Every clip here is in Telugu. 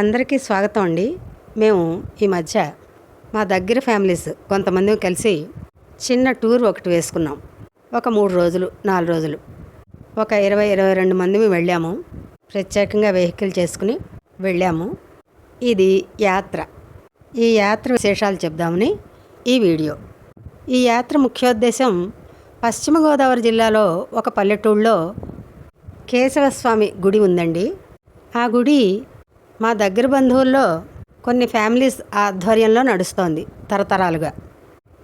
అందరికీ స్వాగతం అండి. మేము ఈ మధ్య మా దగ్గర ఫ్యామిలీస్ కొంతమంది కలిసి చిన్న టూర్ ఒకటి వేసుకున్నాం. ఒక మూడు రోజులు నాలుగు రోజులు. ఒక ఇరవై ఇరవై రెండు మంది వెళ్ళాము. ప్రత్యేకంగా వెహికల్ చేసుకుని వెళ్ళాము. ఇది యాత్ర. ఈ యాత్ర విశేషాలు చెప్దామని ఈ వీడియో. ఈ యాత్ర ముఖ్యోద్దేశం పశ్చిమ గోదావరి జిల్లాలో ఒక పల్లెటూళ్ళలో కేశవస్వామి గుడి ఉందండి. ఆ గుడి మా దగ్గర బంధువుల్లో కొన్ని ఫ్యామిలీస్ ఆధ్వర్యంలో నడుస్తోంది తరతరాలుగా.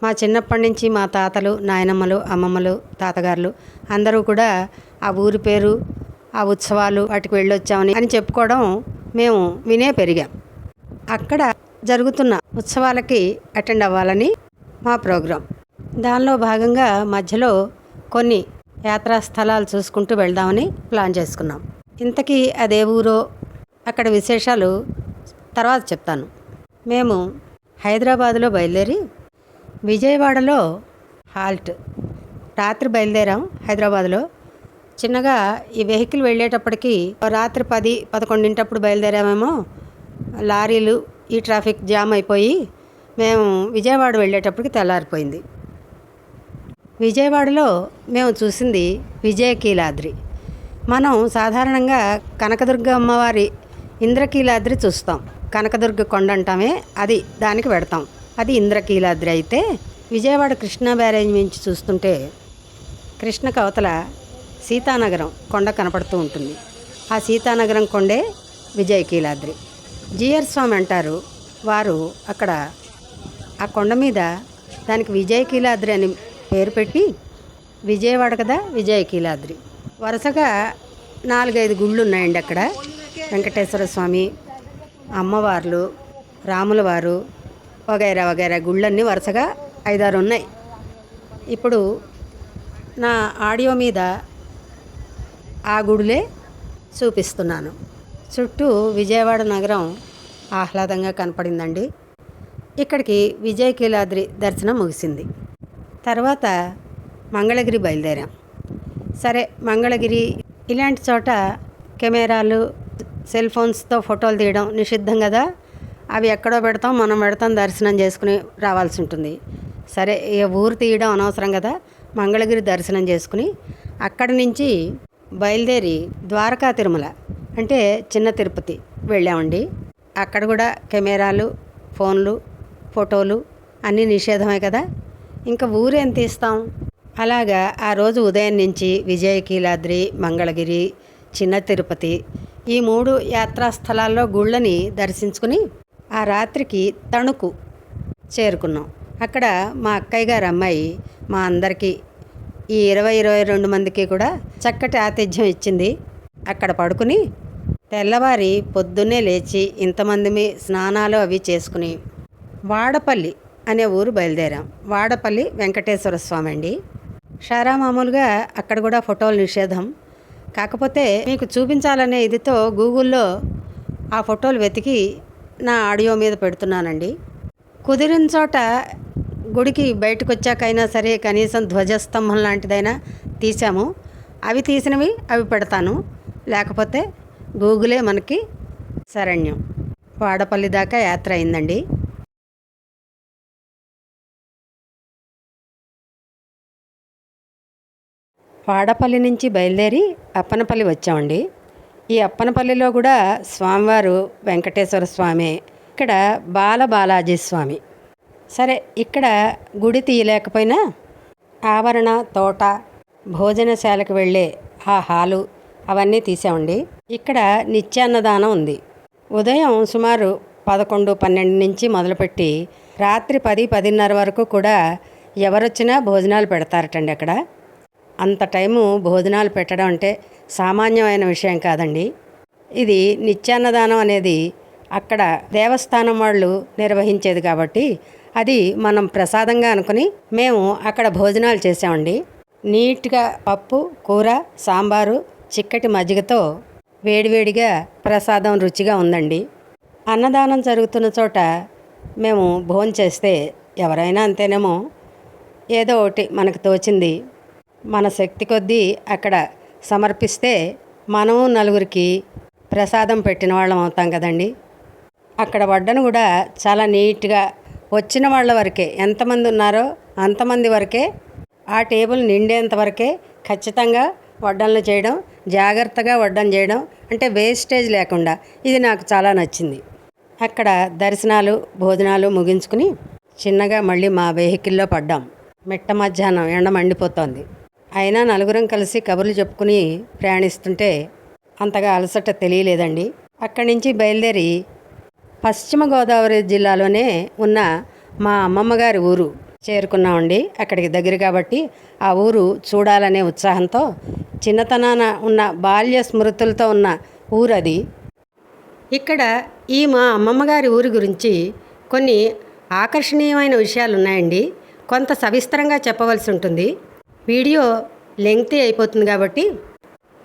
మా చిన్నప్పటి నుంచి మా తాతలు నాయనమ్మలు అమ్మమ్మలు తాతగారులు అందరూ కూడా ఆ ఊరి పేరు ఆ ఉత్సవాలు వాటికి వెళ్ళొచ్చామని అని చెప్పుకోవడం మేము వినే పెరిగాం. అక్కడ జరుగుతున్న ఉత్సవాలకి అటెండ్ అవ్వాలని మా ప్రోగ్రాం. దానిలో భాగంగా మధ్యలో కొన్ని యాత్రా స్థలాలు చూసుకుంటూ వెళ్దామని ప్లాన్ చేసుకున్నాం. ఇంతకీ అదే ఊరో అక్కడ విశేషాలు తర్వాత చెప్తాను. మేము హైదరాబాద్లో బయలుదేరి విజయవాడలో హాల్ట్ రాత్రి బయలుదేరాం హైదరాబాద్లో. చిన్నగా ఈ వెహికల్ వెళ్ళేటప్పటికి రాత్రి పది పదకొండింటప్పుడు బయలుదేరామేమో. లారీలు ఈ ట్రాఫిక్ జామ్ అయిపోయి మేము విజయవాడ వెళ్ళేటప్పటికి తెల్లారిపోయింది. విజయవాడలో మేము చూసింది విజయకీలాద్రి. మనం సాధారణంగా కనకదుర్గ అమ్మవారి ఇంద్రకీలాద్రి చూస్తాం. కనకదుర్గ కొండ అంటామే అది దానికి పెడతాం. అది ఇంద్రకీలాద్రి అయితే విజయవాడ కృష్ణా బ్యారేజ్ నుంచి చూస్తుంటే కృష్ణ కవతల సీతానగరం కొండ కనపడుతూ ఉంటుంది. ఆ సీతానగరం కొండే విజయకీలాద్రి. జిఆర్ స్వామి అంటారు వారు అక్కడ ఆ కొండ మీద దానికి విజయకీలాద్రి అని పేరు పెట్టి విజయవాడ కదా విజయకీలాద్రి. వరుసగా నాలుగైదు గుళ్ళు ఉన్నాయండి అక్కడ. వెంకటేశ్వర స్వామి అమ్మవార్లు రాములవారు వగైరా వగైరా గుళ్ళన్నీ వరుసగా ఐదారు ఉన్నాయి ఇప్పుడు నా ఆడియో మీద ఆ గుడులే చూపిస్తున్నాను. చుట్టూ విజయవాడ నగరం ఆహ్లాదంగా కనపడిందండి. ఇక్కడికి విజయకీలాద్రి దర్శనం ముగిసింది. తర్వాత మంగళగిరి బయలుదేరాం. సరే మంగళగిరి ఇలాంటి చోట కెమెరాలు సెల్ ఫోన్స్తో ఫోటోలు తీయడం నిషిద్ధం కదా. అవి ఎక్కడో పెడతాం మనం పెడతాం దర్శనం చేసుకుని రావాల్సి ఉంటుంది. సరే ఇక ఊరు తీయడం అనవసరం కదా. మంగళగిరి దర్శనం చేసుకుని అక్కడి నుంచి బయలుదేరి ద్వారకా తిరుమల అంటే చిన్న తిరుపతి వెళ్ళామండి. అక్కడ కూడా కెమెరాలు ఫోన్లు ఫోటోలు అన్నీ నిషేధమే కదా. ఇంకా ఊరేం తీస్తాం? అలాగా ఆ రోజు ఉదయం నుంచి విజయకీలాద్రి మంగళగిరి చిన్న తిరుపతి ఈ మూడు యాత్రా స్థలాల్లో గుళ్ళని దర్శించుకుని ఆ రాత్రికి తణుకు చేరుకున్నాం. అక్కడ మా అక్కయ్య గారు అమ్మాయి మా అందరికీ ఈ ఇరవై ఇరవై రెండు మందికి కూడా చక్కటి ఆతిథ్యం ఇచ్చింది. అక్కడ పడుకుని తెల్లవారి పొద్దున్నే లేచి ఇంతమంది స్నానాలు అవి చేసుకుని వాడపల్లి అనే ఊరు బయలుదేరాం. వాడపల్లి వెంకటేశ్వర స్వామి అండి షారా మామూలుగా అక్కడ కూడా ఫోటోలు నిషేధం. కాకపోతే మీకు చూపించాలనే ఇదితో గూగుల్లో ఆ ఫోటోలు వెతికి నా ఆడియో మీద పెడుతున్నానండి. కుదిరిన చోట గుడికి బయటకు వచ్చాకైనా సరే కనీసం ధ్వజస్తంభం లాంటిదైనా తీసాము అవి తీసినవి అవి పెడతాను. లేకపోతే గూగులే మనకి శరణ్యం. వాడపల్లి దాకా యాత్ర అయిందండి. వాడపల్లి నుంచి బయలుదేరి అప్పనపల్లి వచ్చామండి. ఈ అప్పనపల్లిలో కూడా స్వామివారు వెంకటేశ్వర స్వామి ఇక్కడ బాల బాలాజీ స్వామి. సరే ఇక్కడ గుడి తీయలేకపోయినా ఆవరణ తోట భోజనశాలకు వెళ్ళే ఆ హాలు అవన్నీ తీసామండి. ఇక్కడ నిత్యాన్నదానం ఉంది. ఉదయం సుమారు పదకొండు పన్నెండు నుంచి మొదలుపెట్టి రాత్రి పది పదిన్నర వరకు కూడా ఎవరొచ్చినా భోజనాలు పెడతారటండి అక్కడ. అంత టైము భోజనాలు పెట్టడం అంటే సామాన్యమైన విషయం కాదండి. ఇది నిత్యాన్నదానం అనేది అక్కడ దేవస్థానం వాళ్ళు నిర్వహించేది కాబట్టి అది మనం ప్రసాదంగా అనుకుని మేము అక్కడ భోజనాలు చేసామండి. నీట్గా పప్పు కూర సాంబారు చిక్కటి మజ్జిగతో వేడివేడిగా ప్రసాదం రుచిగా ఉందండి. అన్నదానం జరుగుతున్న చోట మేము భోజనం చేస్తే ఎవరైనా అంతేనేమో ఏదో ఒకటి మనకు తోచింది మన శక్తి కొద్దీ అక్కడ సమర్పిస్తే మనము నలుగురికి ప్రసాదం పెట్టిన వాళ్ళం అవుతాం కదండి. అక్కడ వడ్డను కూడా చాలా నీట్గా వచ్చిన వాళ్ళ వరకే ఎంతమంది ఉన్నారో అంతమంది వరకే ఆ టేబుల్ నిండేంత వరకే ఖచ్చితంగా వడ్డనలు చేయడం జాగ్రత్తగా వడ్డన చేయడం అంటే వేస్టేజ్ లేకుండా ఇది నాకు చాలా నచ్చింది. అక్కడ దర్శనాలు భోజనాలు ముగించుకుని చిన్నగా మళ్ళీ మా వెహికల్లో పడ్డాం. మిట్ట మధ్యాహ్నం ఎండ మండిపోతోంది. అయినా నలుగురం కలిసి కబుర్లు చెప్పుకుని ప్రయాణిస్తుంటే అంతగా అలసట తెలియలేదండి. అక్కడి నుంచి బయలుదేరి పశ్చిమ గోదావరి జిల్లాలోనే ఉన్న మా అమ్మమ్మ గారి ఊరు చేరుకున్నామండి. అక్కడికి దగ్గర కాబట్టి ఆ ఊరు చూడాలనే ఉత్సాహంతో చిన్నతనాన ఉన్న బాల్య స్మృతులతో ఉన్న ఊరు అది ఇక్కడ ఈ మా అమ్మమ్మ గారి ఊరి గురించి కొన్ని ఆకర్షణీయమైన విషయాలు ఉన్నాయండి కొంత సవిస్తరంగా చెప్పవలసి ఉంటుంది. వీడియో లెంగ్తీ అయిపోతుంది కాబట్టి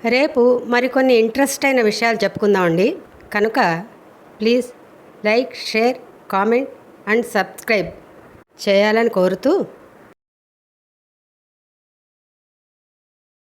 రేపు మరికొన్ని ఇంట్రెస్ట్ అయిన విషయాలు చెప్పుకుందామండి కనుక please like share comment and subscribe చేయాలని కోరుతూ